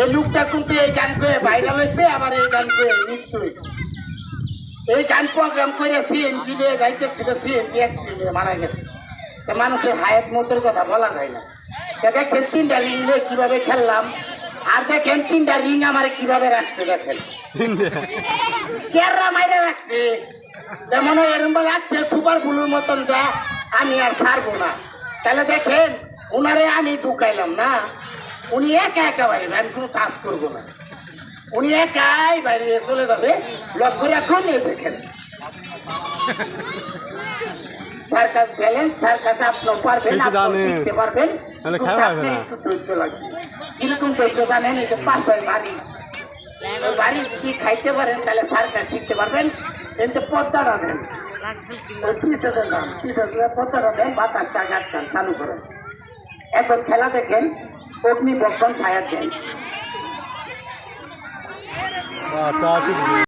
এই লোকটা কিন্তু এই গান করে ভাইরাল হয়েছে আবার এই গান করে মৃত্যু হয়েছে। এই গান প্রোগ্রাম করে সিএনজি নিয়ে যাইতেছিল সিএনজি অ্যাক্সিডেন্টে মারা গেছে। তা মানুষের হায়াত মতের কথা বলা যায় না। দেখেন তিনটা রিং নিয়ে কীভাবে খেললাম। আর দেখেন তিনটা রিং আমার কীভাবে রাখছে দেখেন। কেররা মাইরে রাখছে। যেমন এরম লাগছে সুপার বুলুর মতন যা আমি আর ছাড়বো না। তাহলে দেখেন ওনারে আমি ঢুকাইলাম না। উনি একা একা বাইরে আমি কোনো কাজ করব না। উনি একাই বাইরে চলে যাবে লক্ষ্য রাখুন এই দেখেন। সার্কাস ব্যালেন্স সার্কাস আপনার পারবেন আপনি শিখতে পারবেন। একটু ধৈর্য লাগবে। কীরকম ধৈর্য জানেন? এই যে বাড়ি। বাড়ি খাইতে পারেন তাহলে সার্কাস শিখতে পারবেন। কিন্তু পদ্মাটা দেন পদ্মাটা দেন চালু করেন। এখন খেলা দেখেন। অগ্নি বর্ষণ ফায়ার দেন।